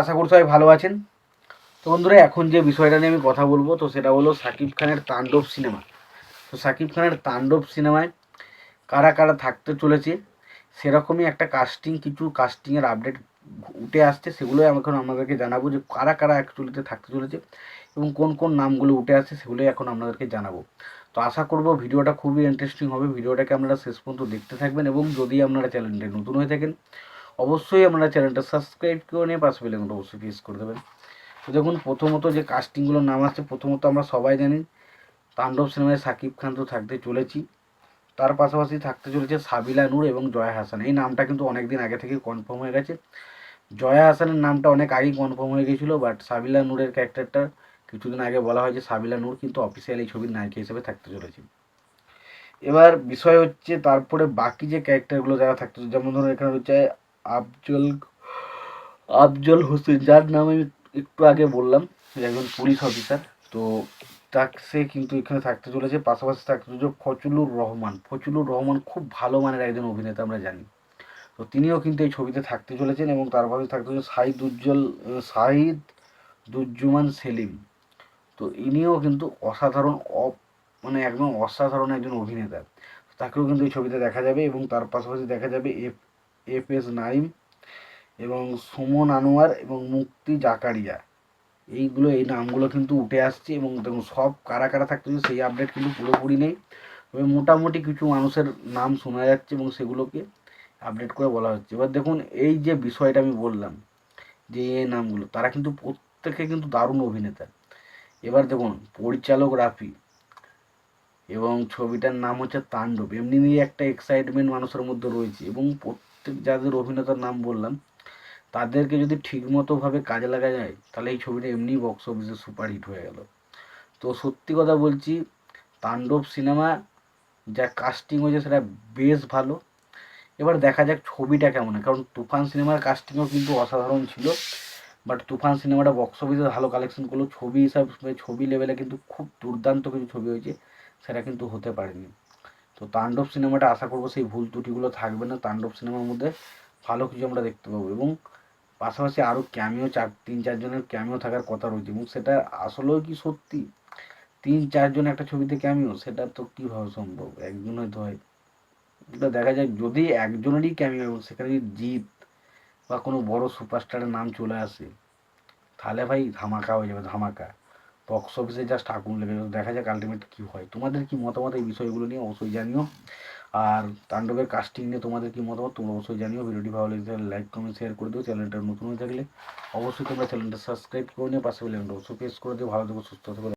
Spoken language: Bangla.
আশা করি সবাই ভালো আছেন। তো বন্ধুরা, এখন যে বিষয়টা নিয়ে আমি কথা বলব, তো সেটা হলো সাকিব খানের তাণ্ডব সিনেমা। তো সাকিব খানের তাণ্ডব সিনেমায় কারা কারা থাকতে চলেছে, সেরকমই একটা কাস্টিং কিছু কাস্টিংয়ের আপডেট উঠে আসছে, সেগুলোই এখন আমাদেরকে জানাব যে কারা কারা অ্যাকচুয়ালিতে থাকতে চলেছে এবং কোন কোন নামগুলো উঠে আসছে, সেগুলোই এখন আপনাদেরকে জানাব। তো আশা করব ভিডিওটা খুবই ইন্টারেস্টিং হবে, ভিডিওটাকে আপনারা শেষ পর্যন্ত দেখতে থাকবেন এবং যদি আপনারা চ্যানেলটা নতুন হয়ে থাকেন অবশ্যই আপনারা চ্যানেলটা সাবস্ক্রাইব করে নিয়ে পাশে বেলেগুলো অবশ্যই প্রেস করে দেবেন। তো দেখুন, প্রথমত যে কাস্টিংগুলোর নাম আসছে, প্রথমত আমরা সবাই জানি তাণ্ডব সিনেমায় সাকিব খান তো থাকতে চলেছি। তার পাশাপাশি থাকতে চলেছে সাবিলা নূর এবং জয়া হাসান। এই নামটা কিন্তু অনেক দিন আগে থেকে কনফার্ম হয়ে গেছে। জয়া হাসানের নামটা অনেক আগেই কনফার্ম হয়ে গেছিল বাট সাবিলা নূরের ক্যারেক্টারটা কিছুদিন আগে বলা হয় যে সাবিলা নূর কিন্তু অফিসিয়াল এই ছবির নায়িকা হিসেবে থাকতে চলেছে। এবার বিষয় হচ্ছে, তারপরে বাকি যে ক্যারেক্টারগুলো যারা থাকতে যেমন ধরুন এখানে রয়েছে আফজল আফজল হোসেন, যার নাম আমি একটু আগে বললাম একজন পুলিশ অফিসার তো সে কিন্তু এখানে থাকতে চলেছে। পাশাপাশি থাকতে চলেছে ফজলুর রহমান। ফজলুর রহমান খুব ভালো মানের একজন অভিনেতা আমরা জানি। তো তিনিও কিন্তু এই ছবিতে থাকতে চলেছেন এবং তার পাশে থাকতে চলেছে সাহিদ উজ্জ্বল সাহিদ দুজ্জুমান সেলিম। তো ইনিও কিন্তু অসাধারণ অ- মানে একদম অসাধারণ একজন অভিনেতা। তাকেও কিন্তু এই ছবিতে দেখা যাবে এবং তার পাশাপাশি দেখা যাবে এফ এফ এস নাইম এবং সুমন আনোয়ার এবং মুক্তি জাকারিয়া। এইগুলো, এই নামগুলো কিন্তু উঠে আসছে এবং দেখুন, সব কারা কারা থাকতে চলেছে সেই আপডেট কিন্তু পুরোপুরি নেই। তবে মোটামুটি কিছু মানুষের নাম শোনা যাচ্ছে এবং সেগুলোকে আপডেট করে বলা হচ্ছে। এবার দেখুন, এই যে বিষয়টা আমি বললাম, যে এই নামগুলো, তারা কিন্তু প্রত্যেকে কিন্তু দারুণ অভিনেতা। এবার দেখুন, পরিচালক রাফি এবং ছবিটার নাম হচ্ছে তাণ্ডব। এমনি নিয়ে একটা এক্সাইটমেন্ট মানুষের মধ্যে রয়েছে এবং প্রত্যেক যাদের অভিনেতার নাম বললাম, তাদেরকে যদি ঠিকমতোভাবে কাজে লাগা যায়, তাহলে এই ছবিটা এমনি বক্স অফিসে সুপারহিট হয়ে গেল। তো সত্যি কথা বলছি, তাণ্ডব সিনেমা যা কাস্টিং হয়েছে সেটা বেশ ভালো। এবার দেখা যাক ছবিটা কেমন কারণ তুফান সিনেমার কাস্টিংও কিন্তু অসাধারণ ছিল। বাট তুফান সিনেমাটা বক্স অফিসে ভালো কালেকশন করল। ছবি হিসাবে, ছবি লেভেলে কিন্তু খুব দুর্দান্ত কিছু ছবি হয়েছে। সেটা কিন্তু হতে পারেনি। তো তাণ্ডব সিনেমাটা আশা করব সেই ভুল ত্রুটিগুলো থাকবে না। তাণ্ডব সিনেমার মধ্যে ভালো কিছু আমরা দেখতে পাবো এবং পাশাপাশি আরও ক্যামিও চার, তিন চারজনের ক্যামিও থাকার কথা রয়েছে এবং সেটা আসলেও কি সত্যি? তিন চারজন একটা ছবিতে ক্যামিও সেটা তো কীভাবে সম্ভব? একজন হয়তো হয় এটা দেখা যায় যদি একজনেরই ক্যামিও এবং সেখানে যদি জিৎ বা কোনো বড় সুপারস্টারের নাম চলে আসে, তাহলে ভাই ধামাকা হয়ে যাবে, ধামাকা। বক্স অফিসে জাস্ট আগুন লেগে যাবে দেখা যাক আলটিমেট কী হয়। তোমাদের কি মতামত এই বিষয়গুলো নিয়ে? অবশ্যই জানিও। আর তাণ্ডবের কাস্টিং নিয়ে তোমাদের কি মতামত? তোমরা অবশ্যই জানিও। ভিডিওটি ভালো লাগলে লাইক কমেন্ট শেয়ার করে দিও। চ্যানেলটা নতুন হয়ে থাকলে অবশ্যই তোমরা চ্যানেলটা সাবস্ক্রাইব করে নিও। পাশে বেল অবশ্যই প্রেস করে দিও। ভালো থেকো, সুস্থ থেকো।